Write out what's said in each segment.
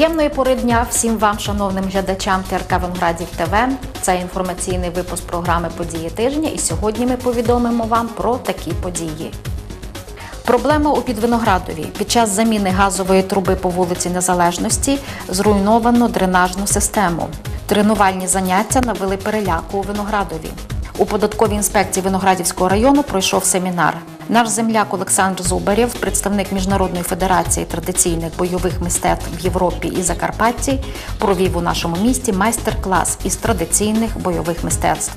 Приємної пори дня всім вам, шановним глядачам ТРК Винградів ТВ. Це інформаційний випуск програми Події тижня. І сьогодні ми повідомимо вам про такі події. Проблема у Підвиноградові. Під час заміни газової труби по вулиці Незалежності зруйновано дренажну систему. Тренувальні заняття навели переляку у Виноградові. У податковій інспекції Виноградівського району пройшов семінар. Наш земляк Олександр Зубарєв, представник Міжнародної федерації традиційних бойових мистецтв в Європі і Закарпатті, провів у нашому місті майстер-клас із традиційних бойових мистецтв.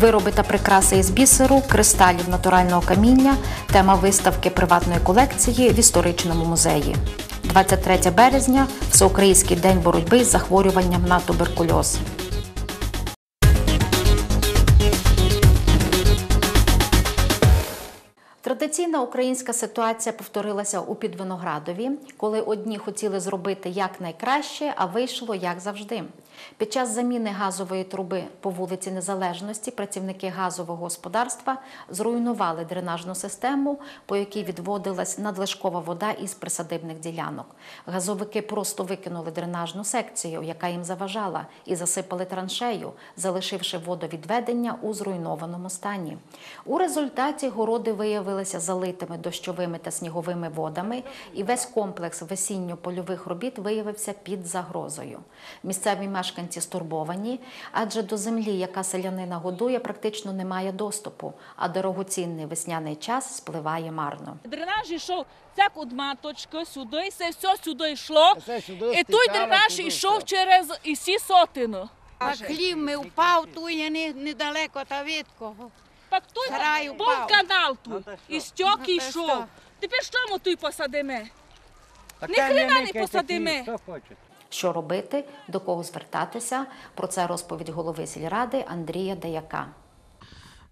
Вироби та прикраси із бісеру, кристалів натурального каміння, тема виставки приватної колекції в історичному музеї. 23 березня Всеукраїнський день боротьби з захворюванням на туберкульоз. Традиційна українська ситуація повторилася у Підвиноградові, коли одні хотіли зробити як найкраще, а вийшло як завжди. Під час заміни газової труби по вулиці Незалежності працівники газового господарства зруйнували дренажну систему, по якій відводилась надлишкова вода із присадибних ділянок. Газовики просто викинули дренажну секцію, яка їм заважала, і засипали траншею, залишивши водовідведення у зруйнованому стані. У результаті городи виявилися залитими дощовими та сніговими водами, і весь комплекс весінньо-польових робіт виявився під загрозою. Місцеві мешканці стурбовані, адже до землі, яка селянина годує, практично немає доступу, а дорогоцінний весняний час спливає марно. Дренаж йшов цяк от маточки сюди, все, все сюди йшло. І той дренаж йшов через ісі сотину. А хлів ми впав, ту я не, недалеко та від кого. Так той Сарай був упав. канал тут, і стьок Ну, йшов. Тепер що ми тут посадимо? Ні хрена не посадимо. такі, Хто хоче. Що робити, до кого звертатися? Про це розповідь голови сільради Андрія Даяка.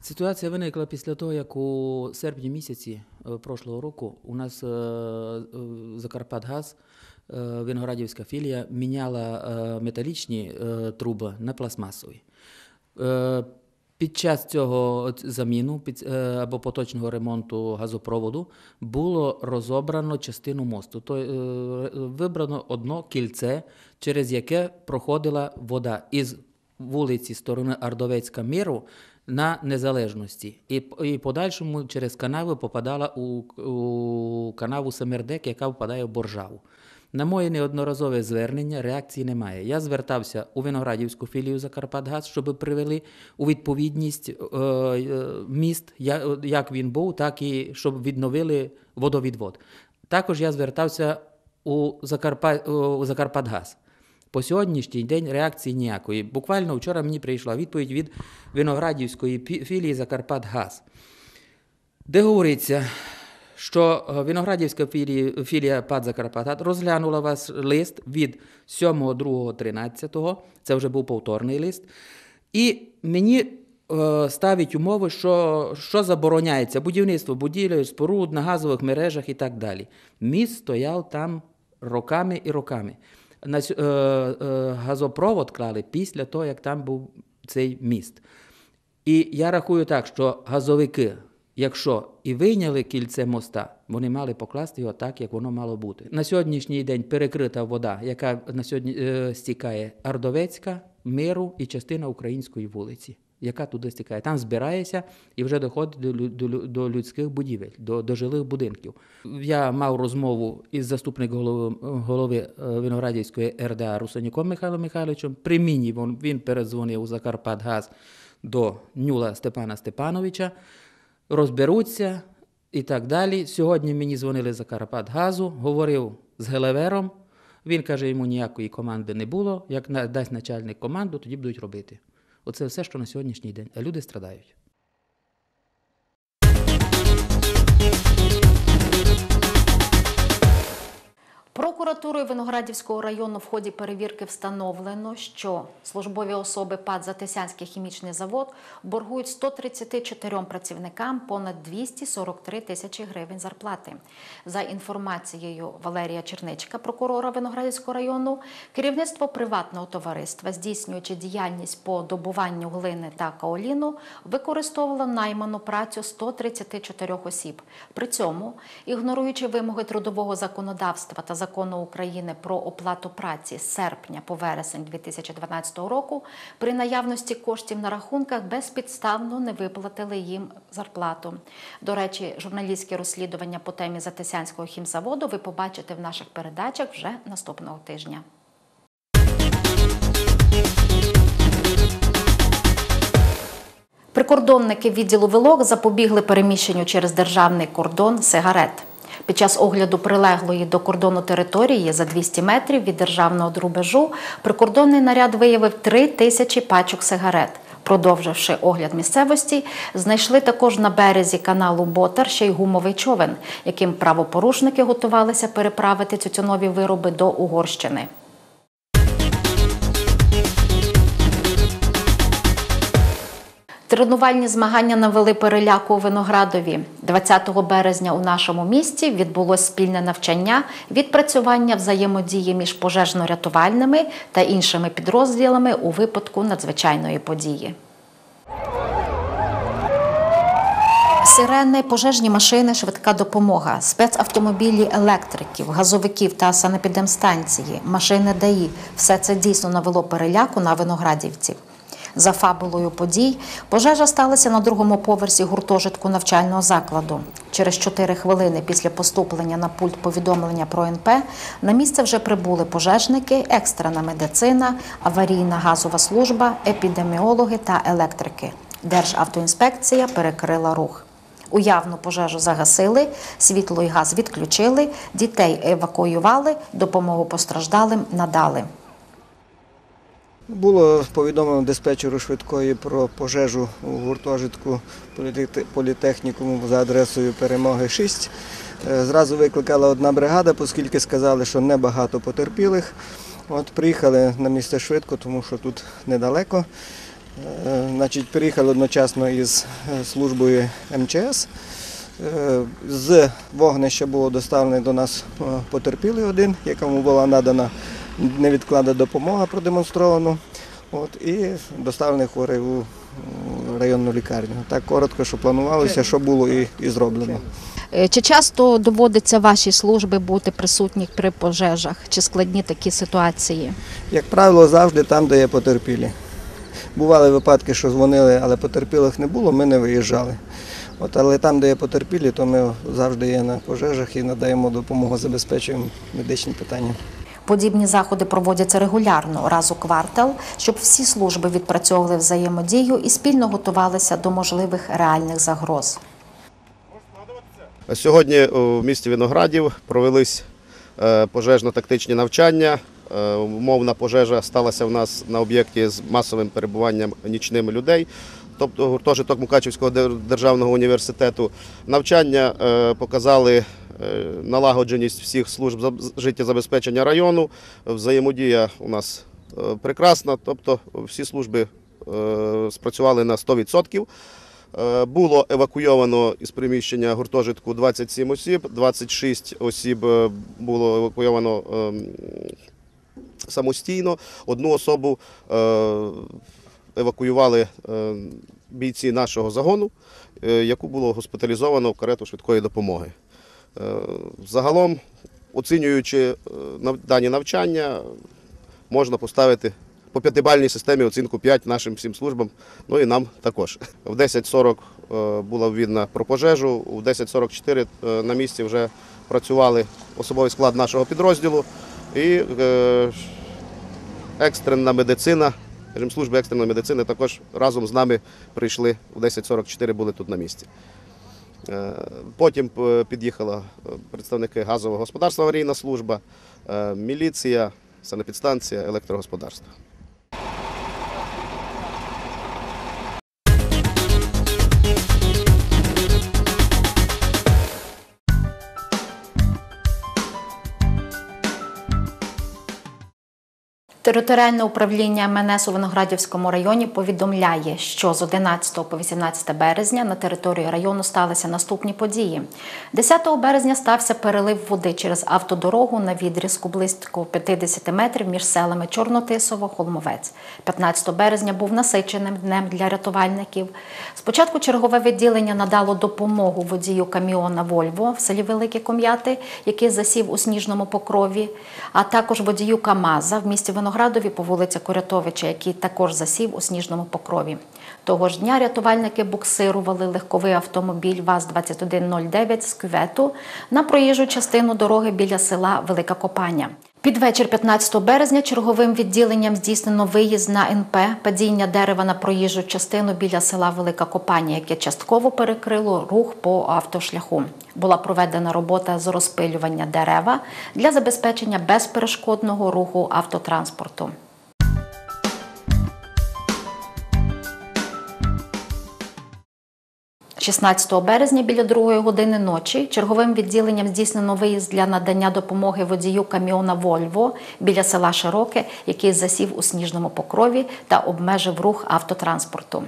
Ситуація виникла після того, як у серпні місяці е, прошлого року у нас е, е, Закарпатгаз, Виноградівська філія, міняла металічні труби на пластмасові. Під час цього заміну під, е, або поточного ремонту газопроводу було розобрано частину мосту. То, е, вибрано одно кільце, через яке проходила вода із вулиці сторони Ардовецька міру на незалежності. І, і подальшому через канави попадала у, у канаву Семердек, яка впадає в Боржаву. На моє неодноразове звернення реакції немає. Я звертався у Виноградівську філію Закарпатгаз, щоб привели у відповідність е, е, міст, як він був, так і щоб відновили водовідвод. Також я звертався у, Закарпа, у Закарпатгаз. По сьогоднішній день реакції ніякої. Буквально вчора мені прийшла відповідь від Виноградівської філії Закарпатгаз, де говориться, що е, Виноградівська філія, філія ПАД Закарпатгаз розглянула вас лист від 7.2.13, це вже був повторний лист, і мені е, ставить умови, що, що забороняється будівництво будівель, споруд на газових мережах і так далі. Міст стояв там роками і роками. На, е, е, газопровод клали після того, як там був цей міст. І я рахую так, що газовики, якщо і вийняли кільце моста, вони мали покласти його так, як воно мало бути. На сьогоднішній день перекрита вода, яка на сьогодні е, стікає Ардовецька, Миру і частина української вулиці, яка туди стікає. Там збирається і вже доходить до, до, до людських будівель, до, до жилих будинків. Я мав розмову із заступником голови, голови е, Виноградівської РДА Русанюком Михайлом Михайловичем. При він, він передзвонив у Закарпатгаз до Нюла Степана Степановича, розберуться і так далі. Сьогодні мені дзвонили з Закарпатгазу, говорив з Гелевером. Він каже, йому ніякої команди не було. Як дасть начальник команду, тоді будуть робити. Оце все, що на сьогоднішній день. А люди страдають. Прокуратурою Виноградівського району в ході перевірки встановлено, що службові особи ПАД Затисянський хімічний завод боргують 134 працівникам понад 243 тисячі гривень зарплати. За інформацією Валерія Черничка, прокурора Виноградівського району, керівництво приватного товариства, здійснюючи діяльність по добуванню глини та каоліну, використовувало найману працю 134 осіб. При цьому, ігноруючи вимоги трудового законодавства та закону закону України про оплату праці з серпня по вересень 2012 року при наявності коштів на рахунках безпідставно не виплатили їм зарплату. До речі, журналістське розслідування по темі Затисянського хімзаводу ви побачите в наших передачах вже наступного тижня. Прикордонники відділу вилок запобігли переміщенню через державний кордон сигарет. Під час огляду прилеглої до кордону території за 200 метрів від державного рубежу прикордонний наряд виявив 3 тисячі пачок сигарет. Продовживши огляд місцевості, знайшли також на березі каналу Ботар ще й гумовий човен, яким правопорушники готувалися переправити тютюнові вироби до Угорщини. Тренувальні змагання навели переляку у Виноградові. 20 березня у нашому місті відбулось спільне навчання, відпрацювання взаємодії між пожежно-рятувальними та іншими підрозділами у випадку надзвичайної події. Сирени, пожежні машини, швидка допомога, спецавтомобілі електриків, газовиків та санепідемстанції, машини ДАІ – все це дійсно навело переляку на виноградівців. За фабулою подій пожежа сталася на другому поверсі гуртожитку навчального закладу. Через 4 хвилини після поступлення на пульт повідомлення про НП на місце вже прибули пожежники, екстрена медицина, аварійна газова служба, епідеміологи та електрики. Державтоінспекція перекрила рух. Уявну пожежу загасили, світло і газ відключили, дітей евакуювали, допомогу постраждалим надали. Було повідомлено диспетчеру швидкої про пожежу у гуртожитку політехнікуму за адресою Перемоги 6. Е, Зразу викликала одна бригада, оскільки сказали, що небагато потерпілих. От приїхали на місце швидко, тому що тут недалеко. Е, Значить, приїхали одночасно із е, службою МЧС. З вогнища було доставлений до нас потерпілий один, якому була надана невідкладна допомога продемонстрована. От, і доставлений хворий у районну лікарню. Так коротко, що планувалося, що було і, і зроблено. Е, Чи часто доводиться вашій службі бути присутні при пожежах? Чи складні такі ситуації? Як правило, завжди там, де є потерпілі. Бували випадки, що дзвонили, але потерпілих не було, ми не виїжджали. От, але там, де є потерпілі, то ми завжди є на пожежах і надаємо допомогу, забезпечуємо медичні питання. Подібні заходи проводяться регулярно, раз у квартал, щоб всі служби відпрацьовували взаємодію і спільно готувалися до можливих реальних загроз. Сьогодні у місті Виноградів провелись е, пожежно-тактичні навчання. Е, Умовна пожежа сталася в нас на об'єкті з масовим перебуванням нічним людей, тобто гуртожиток Мукачівського дер- державного університету. Навчання е, показали е, налагодженість всіх служб заб- життєзабезпечення району. Взаємодія у нас е, прекрасна, тобто всі служби е, спрацювали на 100%. Е, Було евакуйовано із приміщення гуртожитку 27 осіб, 26 осіб е, було евакуйовано ем, самостійно. Одну особу е, евакуювали е, бійці нашого загону, е, яку було госпіталізовано в карету швидкої допомоги. Е, Загалом, оцінюючи е, дані навчання, можна поставити по п'ятибальній системі оцінку 5 нашим всім службам, ну і нам також. В 10.40 е, була ввідна про пожежу, в 10.44 е, на місці вже працювали особовий склад нашого підрозділу і екстрена медицина, служби екстреної медицини також разом з нами прийшли в 10.44, були тут на місці. Е, Потім е, під'їхали е, представники газового господарства, аварійна служба, міліція, санепідстанція, електрогосподарство. Територіальне управління МНС у Виноградівському районі повідомляє, що з 11 по 18 березня на території району сталися наступні події. 10 березня стався перелив води через автодорогу на відрізку близько 50 метрів між селами Чорнотисово, Холмовець. 15 березня був насиченим днем для рятувальників. Спочатку чергове відділення надало допомогу водію каміона Вольво в селі Великі Ком'яти, який засів у сніжному покрові, а також водію Камаза в місті Виноградові по вулиці Корятовича, який також засів у сніжному покрові. Того ж дня рятувальники буксирували легковий автомобіль ВАЗ-2109 з кювету на проїжджу частину дороги біля села Велика Копання. Під вечір 15 березня черговим відділенням здійснено виїзд на НП падіння дерева на проїжджу частину біля села Велика Копання, яке частково перекрило рух по автошляху. Була проведена робота з розпилювання дерева для забезпечення безперешкодного руху автотранспорту. 16 березня біля 2 години ночі черговим відділенням здійснено виїзд для надання допомоги водію каміона Вольво біля села Широке, який засів у сніжному покрові та обмежив рух автотранспорту.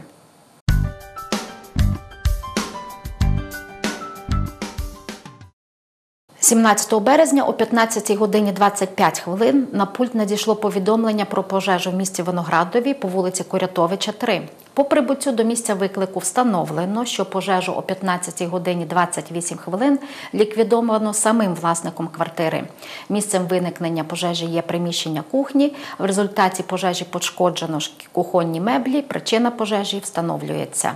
17 березня о 15 годині 25 хвилин на пульт надійшло повідомлення про пожежу в місті Виноградові по вулиці Корятовича, 3. По прибуттю до місця виклику встановлено, що пожежу о 15 годині 28 хвилин ліквідовано самим власником квартири. Місцем виникнення пожежі є приміщення кухні. В результаті пожежі пошкоджено кухонні меблі. Причина пожежі встановлюється.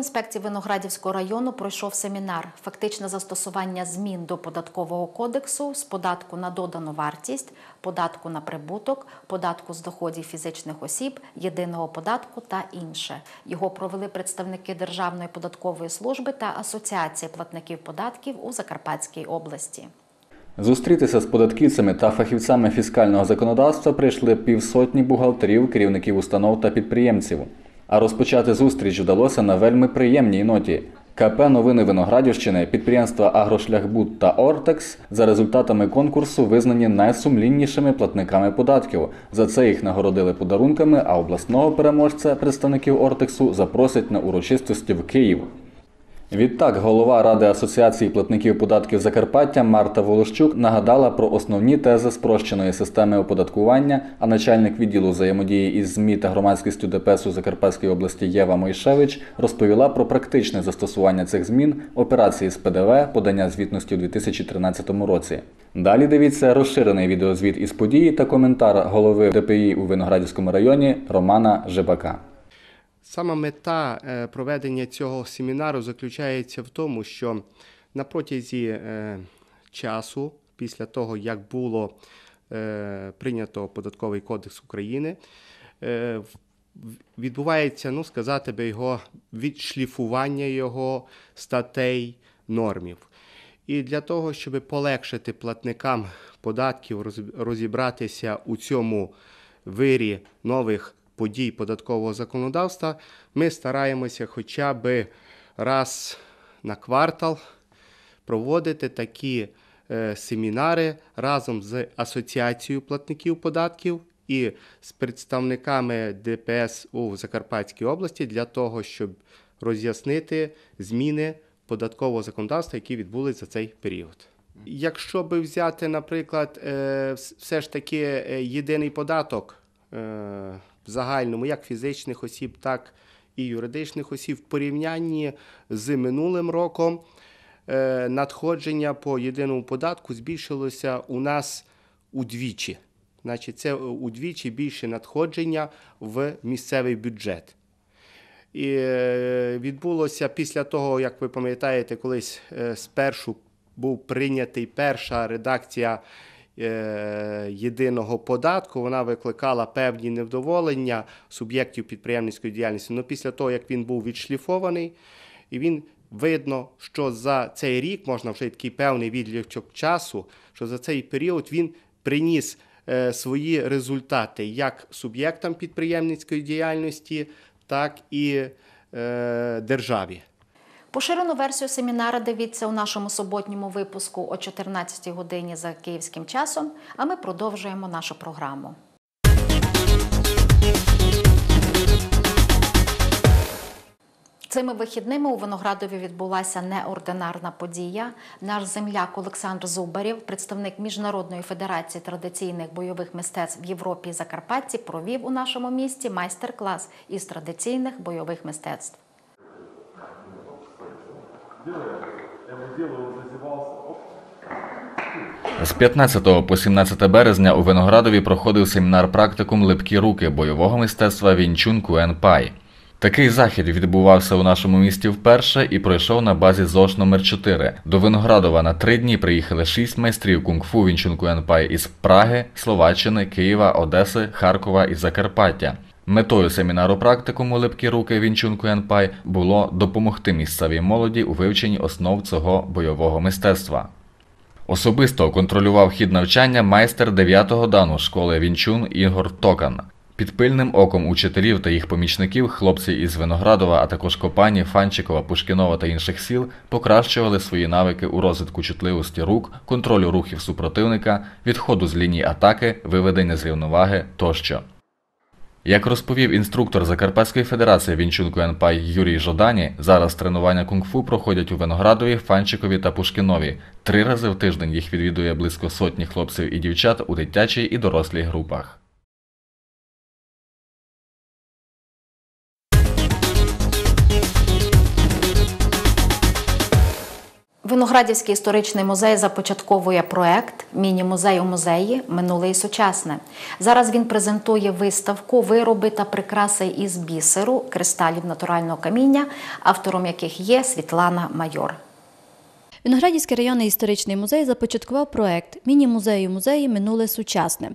Інспекції Виноградівського району пройшов семінар фактичне застосування змін до податкового кодексу з податку на додану вартість, податку на прибуток, податку з доходів фізичних осіб, єдиного податку та інше. Його провели представники Державної податкової служби та Асоціації платників податків у Закарпатській області. Зустрітися з податківцями та фахівцями фіскального законодавства прийшли півсотні бухгалтерів, керівників установ та підприємців. А розпочати зустріч вдалося на вельми приємній ноті. КП Новини Виноградівщини, підприємства Агрошляхбуд та Ортекс за результатами конкурсу визнані найсумліннішими платниками податків. За це їх нагородили подарунками, а обласного переможця представників Ортексу запросять на урочистості в Київ. Відтак, голова Ради Асоціації платників податків Закарпаття Марта Волощук нагадала про основні тези спрощеної системи оподаткування, а начальник відділу взаємодії із ЗМІ та громадськістю ДПС у Закарпатській області Єва Мойшевич розповіла про практичне застосування цих змін, операції з ПДВ, подання звітності у 2013 році. Далі дивіться розширений відеозвіт із події та коментар голови ДПІ у Виноградівському районі Романа Жебака. Сама мета е, проведення цього семінару заключається в тому, що на протязі е, часу, після того, як було е, прийнято Податковий кодекс України, відбувається, ну сказати би, його відшліфування його статей, нормів. І для того, щоб полегшити платникам податків розібратися у цьому вирі нових подій податкового законодавства, ми стараємося хоча б раз на квартал проводити такі е, семінари разом з Асоціацією платників податків і з представниками ДПС у Закарпатській області для того, щоб роз'яснити зміни податкового законодавства, які відбулись за цей період. Якщо би взяти, наприклад, е, все ж таки е, єдиний податок в загальному, як фізичних осіб, так і юридичних осіб, в порівнянні з минулим роком е, надходження по єдиному податку збільшилося у нас удвічі. Значить, це удвічі більше надходження в місцевий бюджет. І е, відбулося після того, як ви пам'ятаєте, колись е, спершу був прийнятий перша редакція єдиного податку. Вона викликала певні невдоволення суб'єктів підприємницької діяльності. Ну, після того, як він був відшліфований, і він видно, що за цей рік можна вже такий певний відлічок часу, що за цей період він приніс е, свої результати як суб'єктам підприємницької діяльності, так і е, державі. Поширену версію семінара дивіться у нашому суботньому випуску о 14 годині за київським часом. А ми продовжуємо нашу програму. Цими вихідними у Виноградові відбулася неординарна подія. Наш земляк Олександр Зубарів, представник Міжнародної федерації традиційних бойових мистецтв в Європі і Закарпатті, провів у нашому місті майстер-клас із традиційних бойових мистецтв. З 15 по 17 березня у Виноградові проходив семінар практикум Липкі руки бойового мистецтва Вінчун Куен Пай. Такий захід відбувався у нашому місті вперше і пройшов на базі ЗОШ номер 4 До Виноградова на три дні приїхали шість майстрів кунг-фу Вінчун Куен Пай із Праги, Словаччини, Києва, Одеси, Харкова і Закарпаття. Метою семінару практикуму Липкі руки Вінчун Куен було допомогти місцевій молоді у вивченні основ цього бойового мистецтва. Особисто контролював хід навчання майстер 9-го дану школи Вінчун Ігор Токан. Під пильним оком учителів та їх помічників хлопці із Виноградова, а також Копані, Фанчикова, Пушкінова та інших сіл покращували свої навики у розвитку чутливості рук, контролю рухів супротивника, відходу з лінії атаки, виведення з рівноваги тощо. Як розповів інструктор Закарпатської федерації Вінчунку Енпай Юрій Жодані, зараз тренування кунг-фу проходять у Виноградові, Фанчикові та Пушкінові. Три рази в тиждень їх відвідує близько сотні хлопців і дівчат у дитячій і дорослій групах. Виноградівський історичний музей започатковує проект Міні-музей у музеї Минуле і сучасне. Зараз він презентує виставку Вироби та прикраси із бісеру, кристалів натурального каміння, автором яких є Світлана Майор. Виноградівський районний історичний музей започаткував проект Міні-музею музеї Минуле сучасне.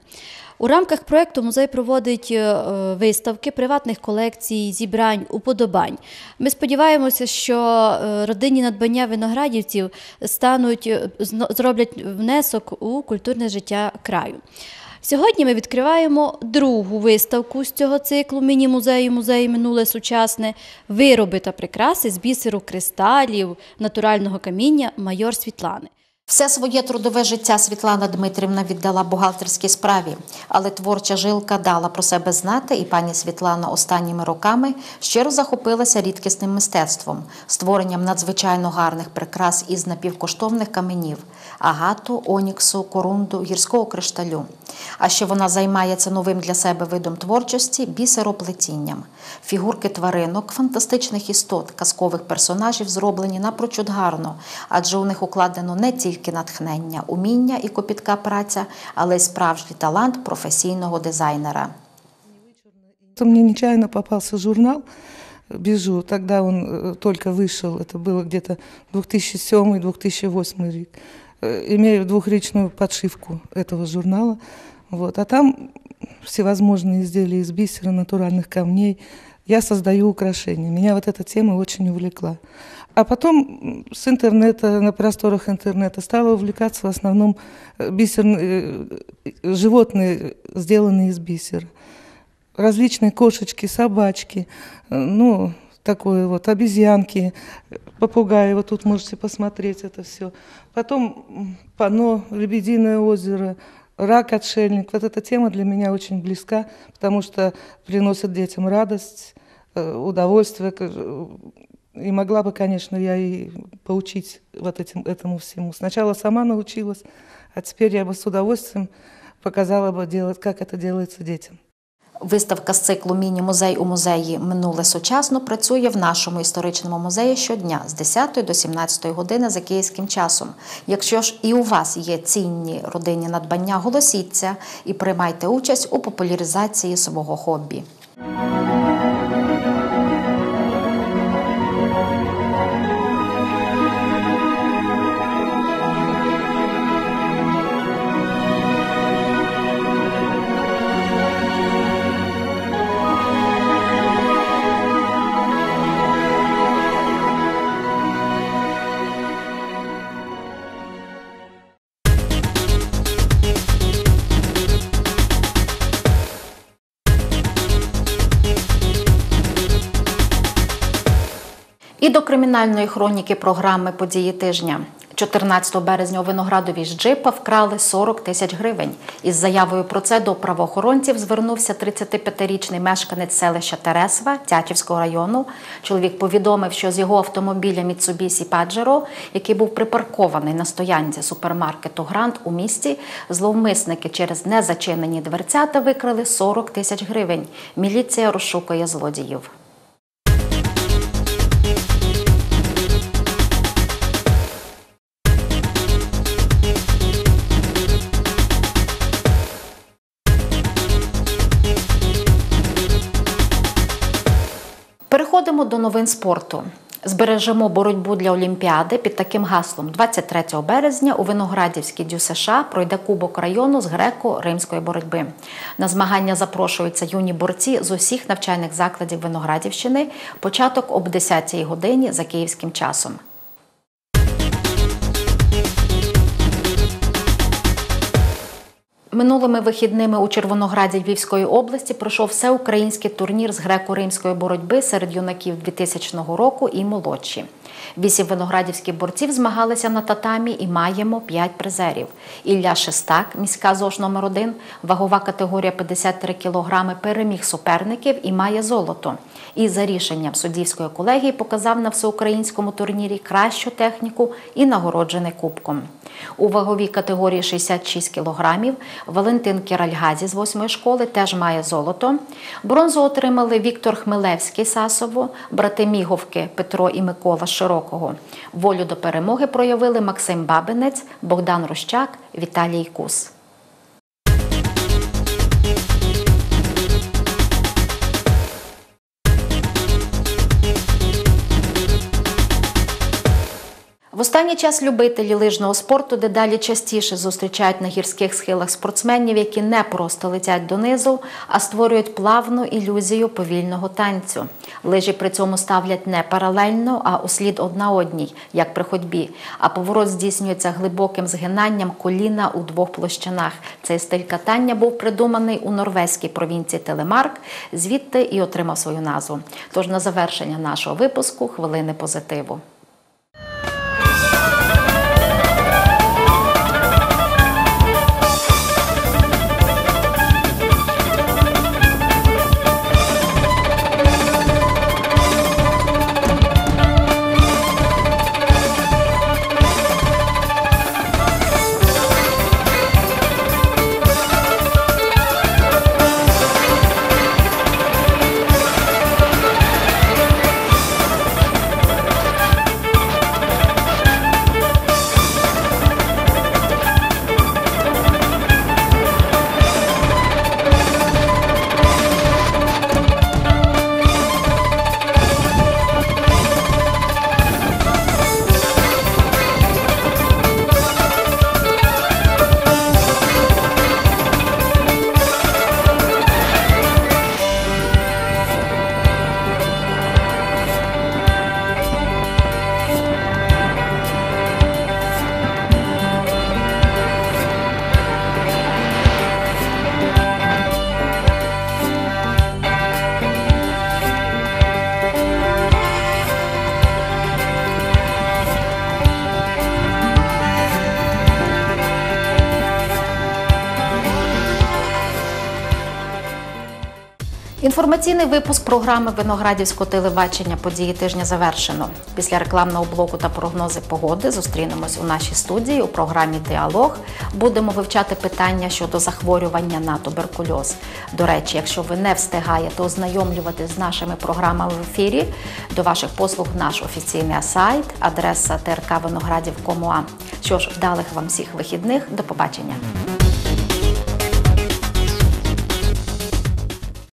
У рамках проекту музей проводить е, виставки приватних колекцій, зібрань, уподобань. Ми сподіваємося, що е, родинні надбання виноградівців стануть е, зроблять внесок у культурне життя краю. Сьогодні ми відкриваємо другу виставку з цього циклу міні-музею музею минуле сучасне вироби та прикраси з бісеру кристалів натурального каміння майор Світлани. Все своє трудове життя Світлана Дмитрівна віддала бухгалтерській справі, але творча жилка дала про себе знати, і пані Світлана останніми роками щиро захопилася рідкісним мистецтвом, створенням надзвичайно гарних прикрас із напівкоштовних каменів агату, оніксу, корунду, гірського кришталю. А ще вона займається новим для себе видом творчості бісероплетінням. Фігурки тваринок, фантастичних істот, казкових персонажів зроблені напрочуд гарно, адже у них укладено не тільки натхнення, уміння і копітка праця, але й справжній талант професійного дизайнера. То Мне нечаянно попался журнал «Бежу». Тогда он э, только вышел, это было где-то 2007-2008 рік. Э, Имею двухречную подшивку этого журнала. Вот. А там всевозможные изделия из бисера, натуральных камней. Я создаю украшения. Меня вот эта тема очень увлекла. А потом с интернета, на просторах интернета стала увлекаться в основном э, бисерные, э, животные, сделанные из бисера различные кошечки, собачки, ну, такое вот, обезьянки, попугаи, вот тут можете посмотреть это все. Потом м, панно, Лебединое озеро, рак-отшельник. Вот эта тема для меня очень близка, потому что приносит детям радость, э, удовольствие. э, И могла бы, конечно, я и поучить вот этим, этому всему. Сначала сама научилась, а теперь я бы с удовольствием показала бы, делать, как это делается детям. Виставка з циклу Міні-музей у музеї Минуле сучасно працює в нашому історичному музеї щодня з 10 до 17 години за київським часом. Якщо ж і у вас є цінні родинні надбання, голосіться і приймайте участь у популяризації свого хобі. І до кримінальної хроніки програми Події тижня. 14 березня у Виноградові з джипа вкрали 40 тисяч гривень. Із заявою про це до правоохоронців звернувся 35-річний мешканець селища Тересва Тячівського району. Чоловік повідомив, що з його автомобіля Mitsubishi Pajero, який був припаркований на стоянці супермаркету Грант у місті, зловмисники через незачинені дверцята викрали 40 тисяч гривень. Міліція розшукує злодіїв. Переходимо до новин спорту. Збережемо боротьбу для Олімпіади під таким гаслом 23 березня у Виноградівській дю США пройде Кубок району з греко-римської боротьби. На змагання запрошуються юні борці з усіх навчальних закладів Виноградівщини. Початок об 10-й годині за київським часом. Минулими вихідними у Червонограді Львівської області пройшов всеукраїнський турнір з греко-римської боротьби серед юнаків 2000 року і молодші. Вісім виноградівських борців змагалися на татамі і маємо п'ять призерів. Ілля Шестак, міська ЗОЖ номер 1 вагова категорія 53 кг, переміг суперників і має золото. І за рішенням суддівської колегії показав на всеукраїнському турнірі кращу техніку і нагороджений кубком. У ваговій категорії 66 кг Валентин Кіральгазі з 8 школи теж має золото. Бронзу отримали Віктор Хмелевський Сасово, брати Міговки Петро і Микола Широкого. Волю до перемоги проявили Максим Бабинець, Богдан Рощак, Віталій Кус. В останній час любителі лижного спорту дедалі частіше зустрічають на гірських схилах спортсменів, які не просто летять донизу, а створюють плавну ілюзію повільного танцю. Лижі при цьому ставлять не паралельно, а у слід одна одній, як при ходьбі. А поворот здійснюється глибоким згинанням коліна у двох площинах. Цей стиль катання був придуманий у норвезькій провінції Телемарк, звідти і отримав свою назву. Тож на завершення нашого випуску хвилини позитиву. Інформаційний випуск програми Виноградівського телебачення події тижня завершено. Після рекламного блоку та прогнози погоди зустрінемось у нашій студії у програмі Діалог. Будемо вивчати питання щодо захворювання на туберкульоз. До речі, якщо ви не встигаєте ознайомлювати з нашими програмами в ефірі, до ваших послуг наш офіційний сайт, адреса ТРК Виноградів.Комуа. Що ж, вдалих вам всіх вихідних. До побачення.